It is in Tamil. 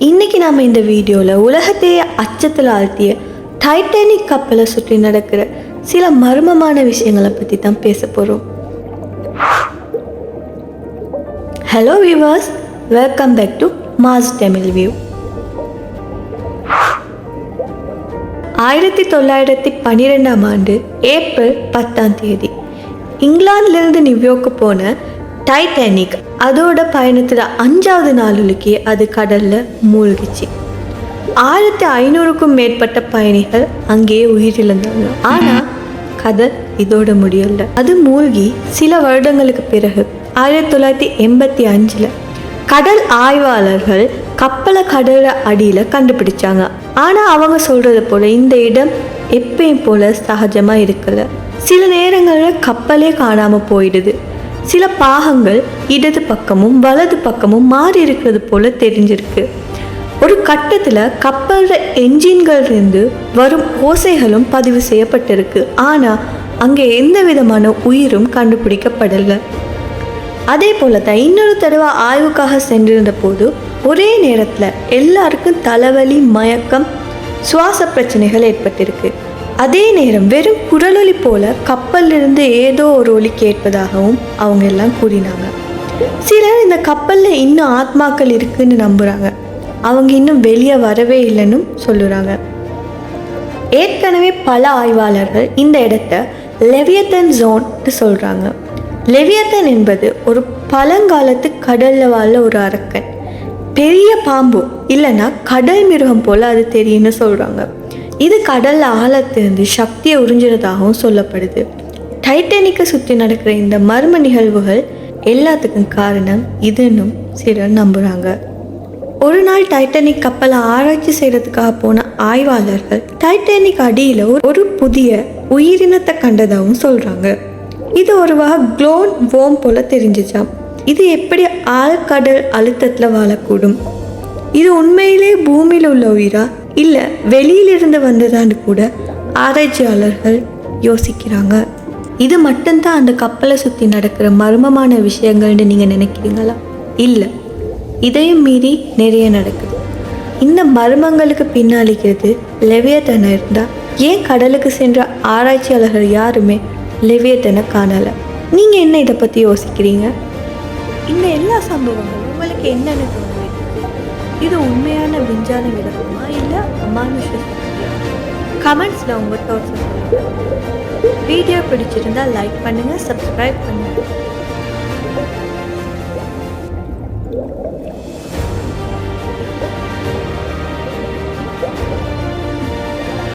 இன்னைக்கு நாம் இந்த வீடியோவில் உலகத்தையே அச்சத்தில் ஆழ்த்திய டைட்டானிக் கப்பலை சுற்றி நடக்கிற சில மர்மமான விஷயங்களை பற்றி தான் பேச போகிறோம் hello viewers welcome back to Mass Tamil view ஆயிரத்தி தொள்ளாயிரத்தி பன்னிரெண்டாம் ஆண்டு ஏப்ரல் பத்தாம் தேதி இங்கிலாந்துலேருந்து நியூயார்க்கு போன டைட்டானிக். அதோட பயணத்தில் அஞ்சாவது நாளுக்கே அது கடலில் மூழ்கிச்சு. ஆயிரத்தி ஐநூறுக்கும் மேற்பட்ட பயணிகள் அங்கேயே உயிரிழந்தாங்க. ஆனால் கதை இதோட முடியல. அது மூழ்கி சில வருடங்களுக்கு பிறகு ஆயிரத்தி தொள்ளாயிரத்தி எண்பத்தி அஞ்சில் கடல் ஆய்வாளர்கள் கப்பலை கடல் அடியில் கண்டுபிடிச்சாங்க. ஆனால் அவங்க சொல்கிறது போல இந்த இடம் எப்பயும் போல சகஜமாக இருக்கல. சில நேரங்களில் கப்பலே காணாமல் போயிடுது. சில பாகங்கள் இடது பக்கமும் வலது பக்கமும் மாறி இருக்கிறது போல தெரிஞ்சிருக்கு. ஒரு கட்டத்தில் கப்பலோட என்ஜின்கள் இருந்து வரும் ஓசைகளும் பதிவு செய்யப்பட்டிருக்கு. ஆனால் அங்கே எந்த விதமான உயிரும் கண்டுபிடிக்கப்படலை. அதே போல தான் இன்னொரு தடவை ஆய்வுக்காக சென்றிருந்த போது ஒரே நேரத்தில் எல்லாருக்கும் தலைவலி மயக்கம் சுவாச பிரச்சனைகள் ஏற்பட்டிருக்கு. அதே நேரம் வெறும் குரலொலி போல கப்பலிருந்து ஏதோ ஒரு ஒலி கேட்பதாகவும் அவங்க எல்லாம் கூறினாங்க. சிலர் இந்த கப்பலில் இன்னும் ஆத்மாக்கள் இருக்குன்னு நம்புகிறாங்க அவங்க இன்னும் வெளியே வரவே இல்லைன்னு சொல்லுறாங்க. ஏற்கனவே பல ஆய்வாளர்கள் இந்த இடத்த லெவியத்தன் ஜோன்ட்டு சொல்கிறாங்க லெவியத்தன் என்பது ஒரு பழங்காலத்து கடலில் வாழ ஒரு அரக்கன். பெரிய பாம்பு இல்லைன்னா கடல் மிருகம் போல் அது தெரியும்னு சொல்கிறாங்க இது கடல் ஆழத்திலிருந்து சக்தியை உறிஞ்சிறதாகவும் சொல்லப்படுது. டைட்டானிக்கை சுற்றி நடக்கிற இந்த மர்ம நிகழ்வுகள் எல்லாத்துக்கும் காரணம் இதுன்னு சிலர் நம்புகிறாங்க ஒரு நாள் டைட்டானிக் கப்பலை ஆராய்ச்சி செய்யறதுக்காக போன ஆய்வாளர்கள் டைட்டானிக் அடியில் ஒரு புதிய உயிரினத்தை கண்டதாகவும் சொல்கிறாங்க இது ஒரு வகை க்ளோன் வோம் போல தெரிஞ்சிச்சாம். இது எப்படி ஆழ்கடல் அழுத்தத்தில் வாழக்கூடும்? இது உண்மையிலே பூமியில் உள்ள உயிரா? இல்லை வெளியிலிருந்து வந்ததான்னு கூட ஆராய்ச்சியாளர்கள் யோசிக்கிறாங்க. இது மட்டும்தான் அந்த கப்பலை சுற்றி நடக்கிற மர்மமான விஷயங்கள்னு நீங்கள் நினைக்கிறீங்களா? இல்லை இதையும் மீறி நிறைய நடக்குது. இந்த மர்மங்களுக்கு பின்னாளிக்கிறது லெவியத்தனை இருந்தால் ஏன் கடலுக்கு சென்ற ஆராய்ச்சியாளர்கள் யாருமே லெவியத்தனை காணலை? நீங்கள் என்ன இதை பற்றி யோசிக்கிறீங்க? இந்த எல்லா சம்பவங்களும் உங்களுக்கு என்னென்ன இது உண்மையான விஞ்ஞான விளக்கமா இல்லை அமானுஷ கமெண்ட்ஸில் உங்கள் தாட்ஸ் வீடியோ பிடிச்சிருந்தா லைக் பண்ணுங்கள் சப்ஸ்கிரைப் பண்ணுங்கள்